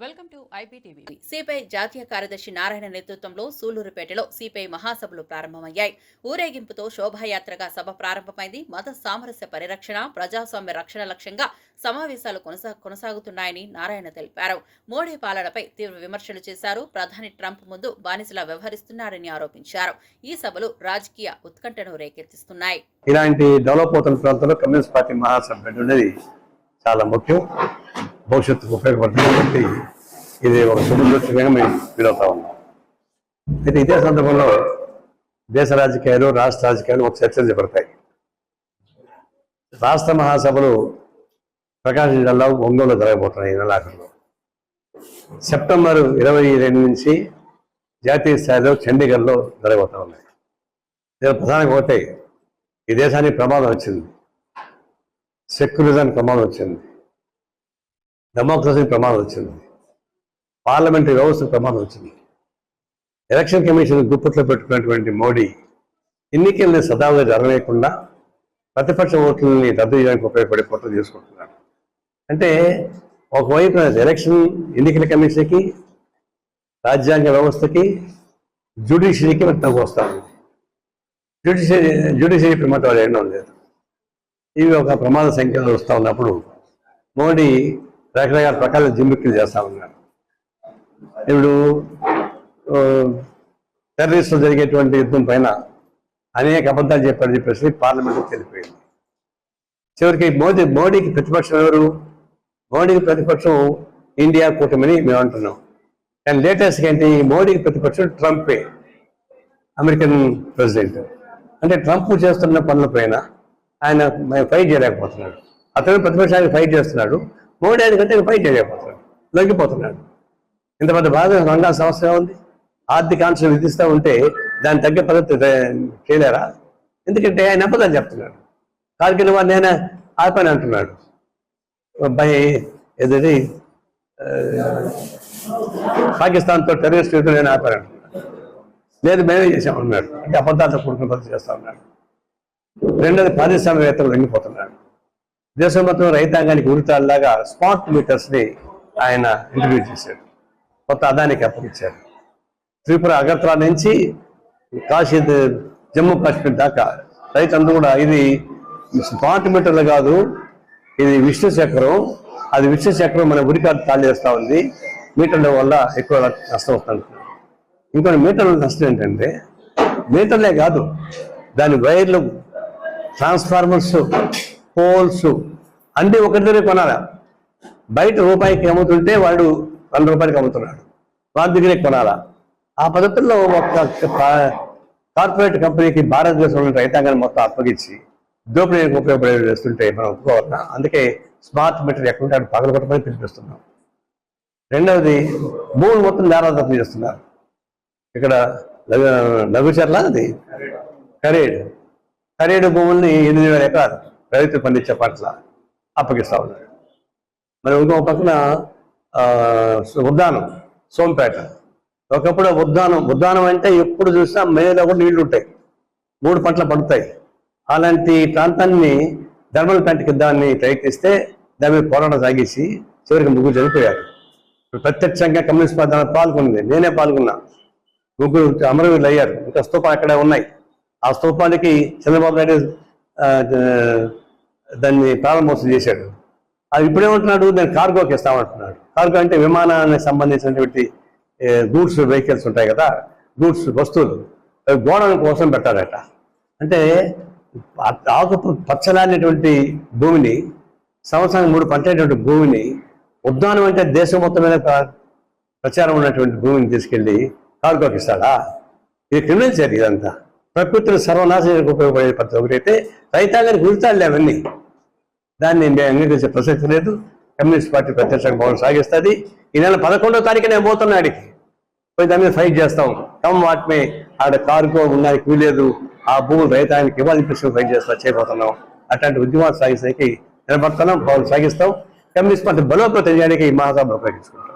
Welcome to IPTV. CPI జాతీయ కార్యదర్శి నారాయణ నేతృత్వంలో సూలూరుపేటలో సిపిఐ మహాసభలు ప్రారంభమయ్యాయి. ఊరేగింపుతో శోభాయాత్రగా సభ ప్రారంభమైంది. మత సామరస్య పరిరక్షణ ప్రజాస్వామ్య రక్షణ లక్ష్యంగా సమావేశాలు కొనసా కొనసాగుతున్నాయని నారాయణ తెలిపారు. మోడీ పాలనపై తీవ్ర విమర్శలు చేశారు. ప్రధాని ట్రంప్ ముందు బానిసలా వ్యవహరిస్తున్నారని ఆరోపించారు. ఈ సభలు రాజకీయ ఉత్కంఠను రేకెత్తిస్తున్నాయి. ఇలాంటి డెవలప్ అవుతున్న ప్రాంతంలో కమ్యూనిస్ట్ పార్టీ మహాసభ చాలా ముఖ్యం. భవిష్యత్తుకు ఉపయోగపడుతుంది కాబట్టి ఇది ఒక శుభదృష్టిగా మేము ఫీల్ అవుతా ఉన్నాం అయితే ఇదే సందర్భంలో దేశ రాజకీయాలు రాష్ట్ర రాజకీయాలు ఒక చర్చించబడతాయి రాష్ట్ర మహాసభలు ప్రకాశం జిల్లా ఒంగోలు జరగబోతున్నాయి ఈ నెలాఖరులో. సెప్టెంబర్ ఇరవై రెండు నుంచి జాతీయ స్థాయిలో చండీగఢ్లో జరగబోతా ఉన్నాయి. నేను ప్రధానంగా పోతే ఈ దేశానికి ప్రమాదం వచ్చింది. సెక్యులరిజానికి ప్రమాదం వచ్చింది. డెమోక్రసీ ప్రమాదం వచ్చింది. పార్లమెంటరీ వ్యవస్థ ప్రమాదం వచ్చింది. ఎలక్షన్ కమిషన్ గుప్పట్లో పెట్టుకున్నటువంటి మోడీ ఎన్నికల్ని సదావుగా జరగలేకుండా ప్రతిపక్ష ఓట్లని రద్దు చేయడానికి ఉపయోగపడే పొట్టు తీసుకుంటున్నాడు. అంటే ఒకవైపు ఎలక్షన్ ఎన్నికల కమిషన్కి రాజ్యాంగ వ్యవస్థకి జ్యుడిషియరీకి తగ్గు వస్తాను జ్యుడిషియరీ జ్యుడిషియరీ ప్రమాదం వాళ్ళు ఎన్నో లేదు. ఇవి ఒక ప్రమాద సంఖ్యలో వస్తూ ఉన్నప్పుడు మోడీ రకరకాల ప్రకాల జిమ్మిక్కులు చేస్తా ఉన్నాడు ఇప్పుడు ఆ, టెర్రరిస్టులు జరిగేటువంటి యుద్ధం పైన అనేక అబద్ధాలు చెప్పారని చెప్పేసి పార్లమెంట్ తెలిపోయింది చివరికి మోదీ మోడీకి ప్రతిపక్షం ఎవరు? మోడీకి ప్రతిపక్షం ఇండియా కూటమిని మేము అంటున్నాం. కానీ లేటెస్ట్ ఏంటి? మోడీకి ప్రతిపక్షం ట్రంపే అమెరికన్ ప్రెసిడెంట్. అంటే ట్రంప్ చేస్తున్న పనుల పైన ఆయన ఫైట్ చేయలేకపోతున్నాడు. అతను ప్రతిపక్షానికి ఫైట్ చేస్తున్నాడు. మోడీ ఆయన కంటే ఫైట్ లొంగిపోతున్నాడు. ఇంత పెద్ద బాధ రంగాల సమస్య ఉంది ఆర్థిక ఆంక్షలు విధిస్తూ ఉంటే దాని తగ్గ పద్ధతి చేయలేరా? ఎందుకంటే ఆయన అబద్ధాలు చెప్తున్నాడు. కార్గిల్ వారు నేను ఆపని అంటున్నాడు. అబ్బాయి ఏదది? పాకిస్తాన్తో టెర్రరిస్ట్ యుద్ధం నేను ఆపాను అంటున్నాడు. లేదు మేమే చేసామన్నాడు అంటే అబద్ధాలతో కూడుకున్న పద్ధతి చేస్తా ఉన్నాడు. రెండోది పారిశ్రామికవేత్తలు లొంగిపోతున్నాడు దేశం మొత్తం రైతాంగానికి ఉరితాల్లాగా స్మార్ట్ మీటర్స్ని ఆయన ఇంట్రడ్యూస్ చేశాడు కొత్త అదానికి అప్పగించారు. త్రిపుర అగర్తలా నుంచి కాశీ జమ్మూ కాశ్మీర్ దాకా రైతులందరూ కూడా ఇది స్మార్ట్ మీటర్లు కాదు ఇది విష్ణు చక్రం. అది విష్ణు చక్రం మన ఉరికాడు తాళి చేస్తూ ఉంది. మీటర్ల వల్ల ఎక్కువ నష్టం వస్తుంది ఇంకొన్ని మీటర్ల నష్టం ఏంటంటే మీటర్లే కాదు దాని వైర్లు ట్రాన్స్ఫార్మర్స్ హోల్స్. అన్ని ఒకరి కొనాలా కొనాలి? బయట రూపాయికి అమ్ముతుంటే వాడు వంద రూపాయలకి అమ్ముతున్నాడు. వాడి దగ్గరే కొనాలా? ఆ పద్ధతుల్లో ఒక కార్పొరేట్ కంపెనీకి భారతదేశంలో రైతాంగాన్ని మొత్తం అప్పగించి దోపిడీకి ఉపయోగపడే చేస్తుంటే మనం ఒప్పుకోవాలన్నా అందుకే స్మార్ట్ మీటర్ ఎక్కడుంటే అక్కడ పగల కొట్టమని పిలిపిస్తున్నాం రెండవది భూములు మొత్తం నేరాదత్తం చేస్తున్నారు. ఇక్కడ లఘు లఘుచర్ల అది? కరేడు కరేడు భూముల్ని ఎనిమిది వేల ఎకరాలు. రైతు పండించే పంటల అప్పగిస్తా ఉన్నారు. మరి ఇంకో పక్కన ఉద్దానం సోంపేట. ఒకప్పుడు ఉద్దానం ఉద్దానం అంటే ఎప్పుడు చూసినా మేలో కూడా నీళ్ళు ఉంటాయి. మూడు పంటలు పడతాయి. అలాంటి ప్రాంతాన్ని ధర్మల్ దాన్ని ప్రయత్నిస్తే దాని మీద పోరాటం సాగేసి చివరికి ముగ్గురు చనిపోయారు. ప్రత్యక్షంగా కమ్యూనిస్ట్ పార్టీ దాంట్లో పాల్గొంది. నేనే పాల్గొన్నా. ముగ్గురు అమరవీరులు అయ్యారు. ఇంకా స్తూపాలు అక్కడే ఉన్నాయి. ఆ స్తూపానికి చంద్రబాబు నాయుడు దాన్ని ప్రారంభోత్సవం చేశాడు. అది ఇప్పుడేమంటున్నాడు? నేను కార్గోకి ఇస్తామంటున్నాడు కార్గో అంటే విమానానికి సంబంధించినటువంటి గూడ్స్ వెహికల్స్ ఉంటాయి కదా గూడ్స్ వస్తువులు. గోడల కోసం పెట్టారట అంటే ఆకు పచ్చలానేటువంటి భూమిని సంవత్సరానికి మూడు పంటేటువంటి భూమిని ఉద్యానం అంటే దేశం మొత్తం మీద ప్రచారం ఉన్నటువంటి భూమిని తీసుకెళ్ళి కార్గోకి ఇస్తాడా? ఇది క్రిమినల్ చర్య ఇదంతా. ప్రకృతిని సర్వనాశనానికి ఉపయోగపడే పద్ధతి ఒకటైతే రైతాంగానికి ఉరితాడులే అవన్నీ దాన్ని మేము అంగీకరించే ప్రసక్తి లేదు. కమ్యూనిస్ట్ పార్టీ ప్రత్యక్షంగా భవన్ సాగిస్తుంది. ఈ నెల పదకొండో తారీఖు నేను పోతున్నా ఆడికి. పోయి దాని మీద ఫైట్ చేస్తాం. కమ్ వాటిమే ఆడ కారుకో ఉన్నాయి వీలేదు ఆ భూములు రైతానికి ఇవ్వాలి ఫైట్ చేస్తా చేయబోతున్నాం. అట్లాంటి ఉద్యమాలు సాగిస్తానికి నిలబడుతున్నాం భవన్ సాగిస్తాం. కమ్యూనిస్ట్ పార్టీ బలోపేతం చేయడానికి ఈ మహాసభ ఉపయోగించుకుంటాం